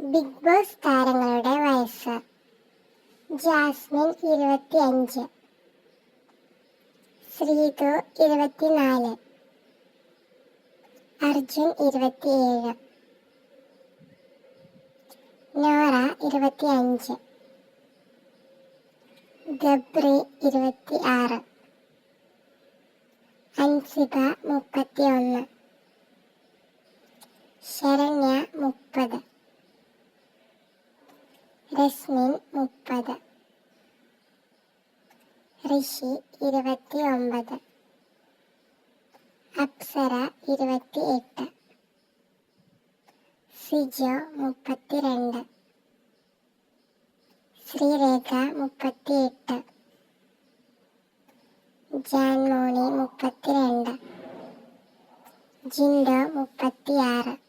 Big boss താരങ്ങളുടെ വയസ്സ്. Jasmine ഇരുപത്തിയഞ്ച്. ശ്രീതു ഇരുപത്തിനാല്. അർജുൻ ഇരുപത്തിയേഴ്. നോറ ഇരുപത്തിയഞ്ച്. ഗബ്രി ഇരുപത്തി ആറ് അൻസിബ മുപ്പത്തിയൊന്ന്. ശരണ്യ മുപ്പത് രശ്മിൻ മുപ്പത്. ഋഷി ഇരുപത്തി ഒമ്പത് അപ്സര ഇരുപത്തി എട്ട് സിജോ മുപ്പത്തിരണ്ട്. ശ്രീരേഖ മുപ്പത്തിയെട്ട്. ജാൻമോണി മുപ്പത്തിരണ്ട്. ജിൻഡോ മുപ്പത്തിയാറ്.